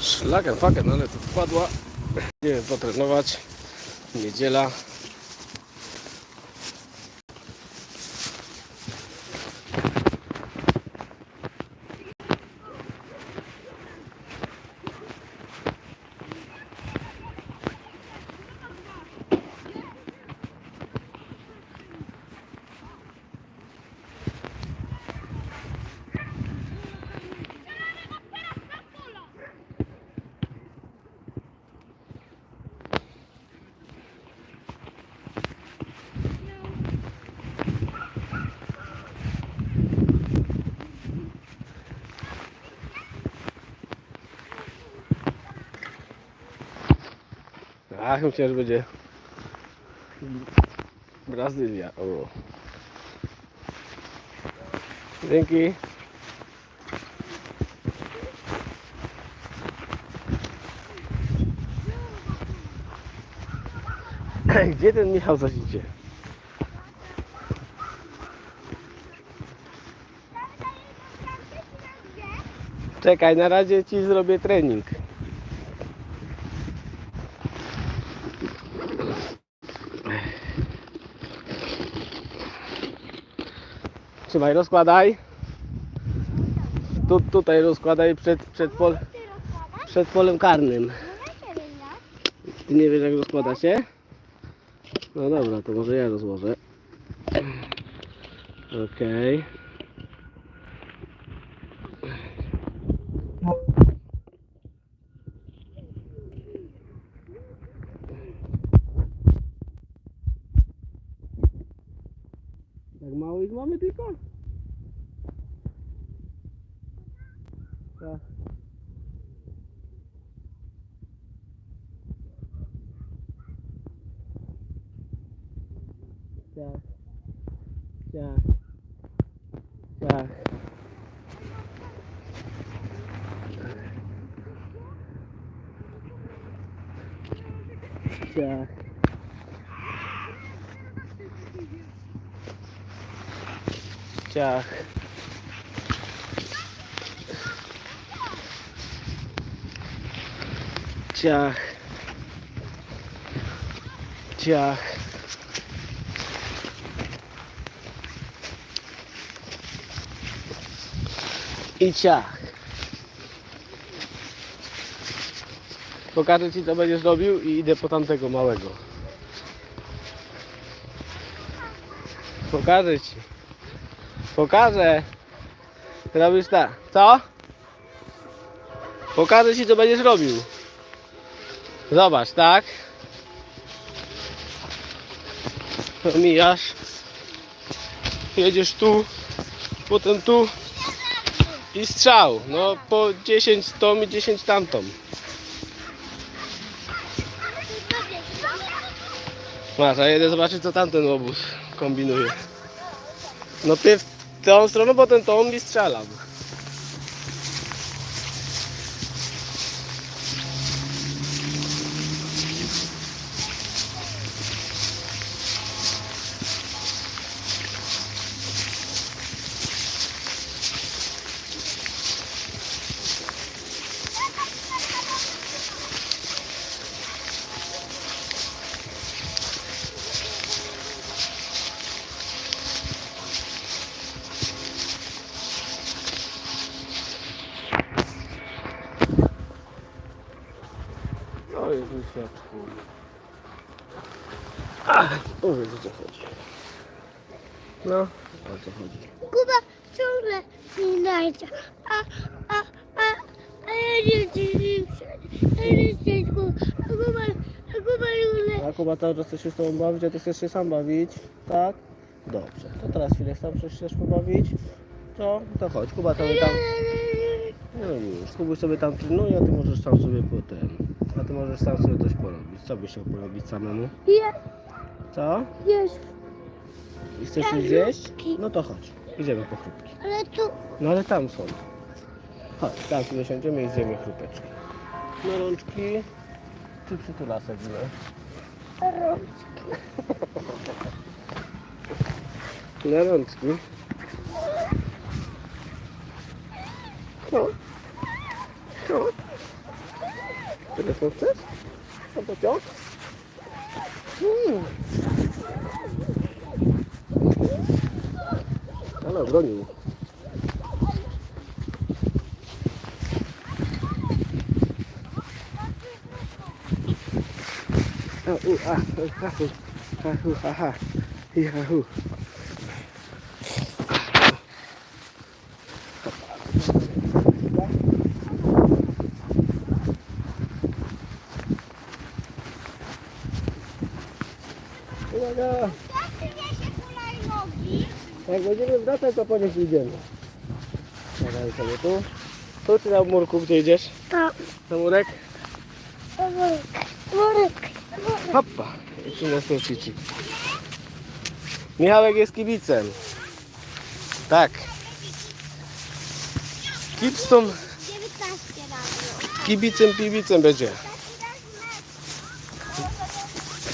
Szlaken, faken, ale tu wpadła. Idziemy potrenować. Niedziela. Ach, myślałem, że będzie Brazylia. O. Dzięki. Gdzie ten Michał zaś? Czekaj, na razie ci zrobię trening. Trzymaj, rozkładaj. Tu, tutaj rozkładaj przed, przed, pol, przed polem karnym. Ty nie wiesz jak rozkłada się? No dobra, to może ja rozłożę. Okej. Tak mało ich mamy tylko? Tak. Tak. Tak. Tak. Tak. Ciach. Ciach. Ciach. I ciach. Pokażę Ci co będziesz robił i idę po tamtego małego. Pokażę Ci. Pokażę. Robisz tak. Co? Pokażę ci co będziesz robił. Zobacz, tak? Mijasz. Jedziesz tu, potem tu i strzał. No po 10 tą i 10 tamtą. Masz, a jedę zobaczyć co tamten obóz kombinuje. No ty tą stronę, potem tą i strzelam. No światło. Ach, Powiedz o co chodzi. No, o co chodzi. Kuba ciągle nie znajdzie. A, a, a, a ja nie chcę ja nie chcę Kuba, a Kuba, a Kuba ciągle. A Kuba cały czas chce się z tobą bawić, a ty chcesz się sam bawić, tak? Dobrze, to teraz chwilę sam się chcesz pobawić. To, to chodź, Kuba tam tam. No nic, Kubuś sobie tam trenuje, a ty możesz sam sobie potem. Możesz sam sobie coś porobić. Co byś chciał porobić samemu? Ja, Co? wiesz, I chcesz coś zjeść? No to chodź, idziemy po chrupki. ale tu, No ale tam są. Chodź, tam sobie siądziemy i zjemy chrupeczki. Na rączki. Czy przytulasek źle? Na rączki. No. No. Telefon chcesz? No to ciąg? Hmm. Ale obronił. A, u, a, a, hu, a, hu, ha, ha. I, ha, hu. Uwaga! Przyniesie hulajnogi. Jak będziemy wracać, to po nich idziemy. Dawaj sobie tu. Tu czy na murku, gdzie idziesz? To Na murek? worek, worek, worek. Hoppa! I przyniosę Cici. Michałek jest kibicem. Tak. Kibstą, 19 razy. kibicem, kibicem będzie.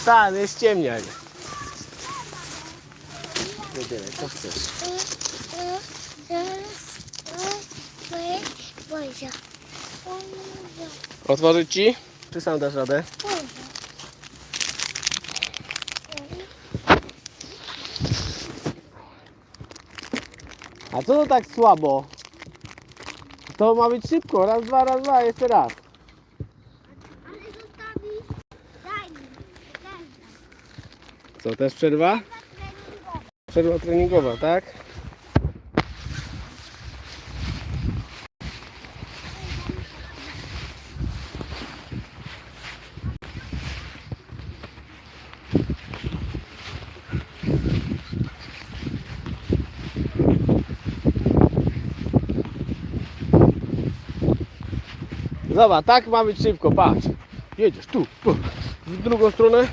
Tak, nie ściemniaj. Wybieraj, co chcesz. Otworzyć ci? Czy sam dasz radę? A co to tak słabo? To ma być szybko. Raz, dwa, raz, dwa, jeszcze raz. Co, też przerwa? Przerwa treningowa, tak? Zobacz, tak ma być szybko, patrz. Jedziesz tu, w drugą stronę,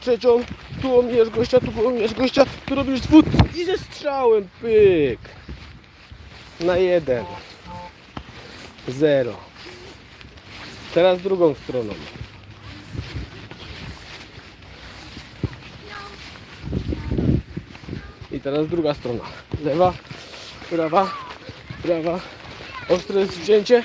trzecią, tu omijesz gościa, tu omijesz gościa, tu robisz spód i ze strzałem, pyk. Na jeden. Zero. Teraz drugą stroną. I teraz druga strona. Lewa, prawa, prawa. Ostre wzięcie.